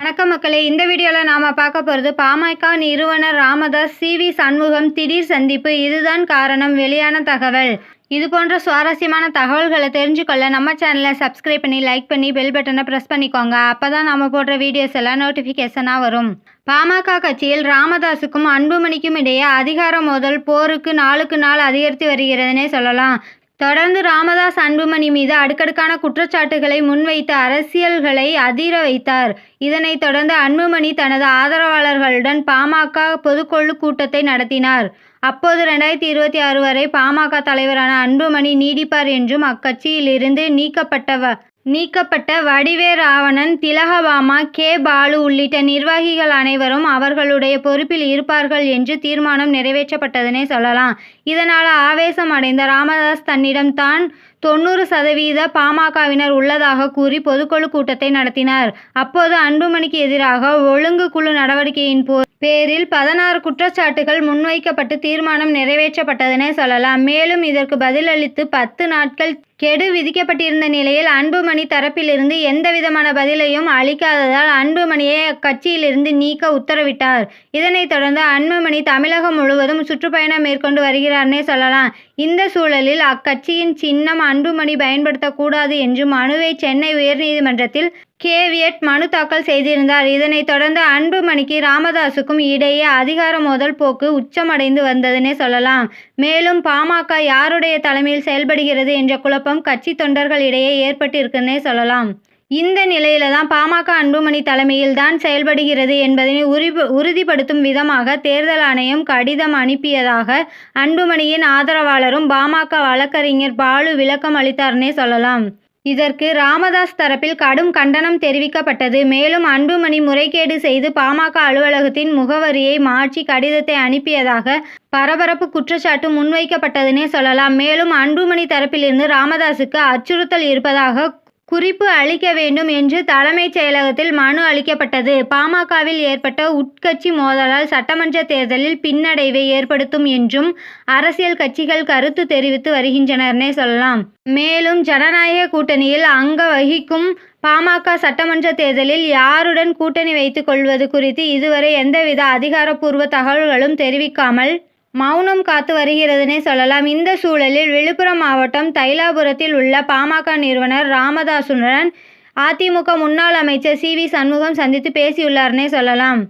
வணக்கம் மக்களே. இந்த வீடியோவில் நாம் பார்க்க போகிறது பாமக நிறுவனர் ராமதாஸ் சிவி சண்முகம் திடீர் சந்திப்பு. இதுதான் காரணம். வெளியான தகவல். இது போன்ற சுவாரஸ்யமான தகவல்களை தெரிஞ்சுக்கொள்ள நம்ம சேனலை சப்ஸ்கிரைப் பண்ணி லைக் பண்ணி பெல் பட்டனை ப்ரெஸ் பண்ணிக்கோங்க. அப்போ தான் நம்ம போடுற வீடியோஸ் எல்லாம் நோட்டிஃபிகேஷனாக வரும். பாமக கட்சியில் ராமதாஸுக்கும் அன்புமணிக்கும் இடையே அதிகார மோதல் போருக்கு நாளுக்கு நாள் அதிகரித்து வருகிறதுனே சொல்லலாம். தொடர்ந்து ராமதாஸ் அன்புமணி மீது அடுக்கடுக்கான குற்றச்சாட்டுகளை முன்வைத்து அரசியல்களை அதிர வைத்தார். இதனைத் தொடர்ந்து அன்புமணி தனது ஆதரவாளர்களுடன் பாமக பொதுக்குழு கூட்டத்தை நடத்தினார். அப்போது ரெண்டாயிரத்தி இருபத்தி ஆறு வரை பாமக தலைவரான அன்புமணி நீடிப்பார் என்றும் அக்கட்சியிலிருந்து நீக்கப்பட்டவ நீக்கப்பட்ட வடிவேர் ஆவணன் திலகபாமா கே. பாலு உள்ளிட்ட நிர்வாகிகள் அனைவரும் அவர்களுடைய பொறுப்பில் இருப்பார்கள் என்று தீர்மானம் நிறைவேற்றப்பட்டதனே சொல்லலாம். இதனால் ஆவேசம் அடைந்த ராமதாஸ் தன்னிடம் தான் தொண்ணூறு சதவீத பாமகவினர் உள்ளதாக கூறி பொதுக்குழு கூட்டத்தை நடத்தினார். அப்போது அன்புமணிக்கு எதிராக ஒழுங்கு குழு நடவடிக்கையின் போது பேரில் பதினாறு குற்றச்சாட்டுகள் முன்வைக்கப்பட்டு தீர்மானம் நிறைவேற்றப்பட்டதென சொல்லலாம். மேலும் இதற்கு பதிலளித்து பத்து நாட்கள் கெடு விதிக்கப்பட்டிருந்த நிலையில் அன்புமணி தரப்பிலிருந்து எந்தவிதமான பதிலையும் அளிக்காததால் அன்புமணியை அக்கட்சியிலிருந்து நீக்க உத்தரவிட்டார். இதனைத் தொடர்ந்து அன்புமணி தமிழகம் முழுவதும் சுற்றுப்பயணம் மேற்கொண்டு வருகிறார்னே சொல்லலாம். இந்த சூழலில் அக்கட்சியின் சின்னம் அன்புமணி பயன்படுத்தக்கூடாது என்று மனுவை சென்னை உயர்நீதிமன்றத்தில் கேவியட் மனு தாக்கல் செய்திருந்தார். இதனைத் தொடர்ந்து அன்புமணிக்கு ராமதாஸுக்கும் இடையே அதிகார மோதல் போக்கு உச்சமடைந்து வந்ததுன்னே சொல்லலாம். மேலும் பாமக யாருடைய தலைமையில் செயல்படுகிறது என்ற குழப்பம் கட்சி தொண்டர்களிடையே ஏற்பட்டிருக்குன்னே சொல்லலாம். இந்த நிலையில தான் பாமக அன்புமணி தலைமையில் தான் செயல்படுகிறது என்பதனை உரி உறுதிப்படுத்தும் விதமாக தேர்தல் ஆணையம் கடிதம் அனுப்பியதாக அன்புமணியின் ஆதரவாளரும் பாமக வழக்கறிஞர் பாலு விளக்கம் அளித்தார்னே சொல்லலாம். இதற்கு ராமதாஸ் தரப்பில் கடும் கண்டனம் தெரிவிக்கப்பட்டது. மேலும் அன்புமணி முறைகேடு செய்து பாமக அலுவலகத்தின் முகவரியை மாற்றி கடிதத்தை அனுப்பியதாக பரபரப்பு குற்றச்சாட்டு முன்வைக்கப்பட்டதுனே சொல்லலாம். மேலும் அன்புமணி தரப்பிலிருந்து ராமதாஸுக்கு அச்சுறுத்தல் இருப்பதாக குறிப்பு அளிக்க வேண்டும் என்று தலைமைச் செயலகத்தில் மனு அளிக்கப்பட்டது. பாமகவில் ஏற்பட்ட உட்கட்சி மோதலால் சட்டமன்ற தேர்தலில் பின்னடைவை ஏற்படுத்தும் என்றும் அரசியல் கட்சிகள் கருத்து தெரிவித்து வருகின்றனர்னே சொல்லலாம். மேலும் ஜனநாயக கூட்டணியில் அங்க வகிக்கும் பாமக சட்டமன்ற தேர்தலில் யாருடன் கூட்டணி வைத்துக் கொள்வது குறித்து இதுவரை எந்தவித அதிகாரப்பூர்வ தகவல்களும் தெரிவிக்காமல் மௌனம் காத்து வருகிறதுனே சொல்லலாம். இந்த சூழலில் விழுப்புரம் மாவட்டம் தைலாபுரத்தில் உள்ள பாமக நிறுவனர் ராமதாசுடன் அதிமுக முன்னாள் அமைச்சர் சி வி சண்முகம் சந்தித்து பேசியுள்ளார்னே சொல்லலாம்.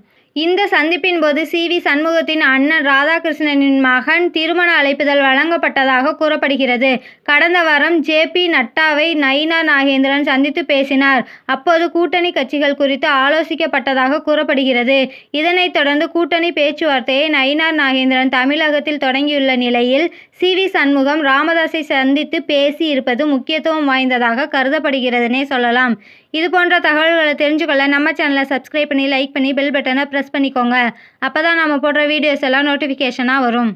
இந்த சந்திப்பின் போது சி வி சண்முகத்தின் அண்ணன் ராதாகிருஷ்ணனின் மகன் திருமண அழைப்புதல் வழங்கப்பட்டதாக கூறப்படுகிறது. கடந்த வாரம் ஜே பி நட்டாவை நயினா நாகேந்திரன் சந்தித்து பேசினார். அப்போது கூட்டணி கட்சிகள் குறித்து ஆலோசிக்கப்பட்டதாக கூறப்படுகிறது. இதனைத் தொடர்ந்து கூட்டணி பேச்சுவார்த்தையை நயினார் நாகேந்திரன் தமிழகத்தில் தொடங்கியுள்ள நிலையில் சி வி சண்முகம் ராமதாஸை சந்தித்து பேசி இருப்பது முக்கியத்துவம் வாய்ந்ததாக கருதப்படுகிறதுனே சொல்லலாம். இது போன்ற தகவல்களை தெரிஞ்சுக்கொள்ள நம்ம சேனலை சப்ஸ்கிரைப் பண்ணி லைக் பண்ணி பெல் பட்டனை ப்ரெஸ் பண்ணிக்கோங்க. அப்போ தான் நம்ம போடுற வீடியோஸ் எல்லாம் நோட்டிஃபிகேஷனாக வரும்.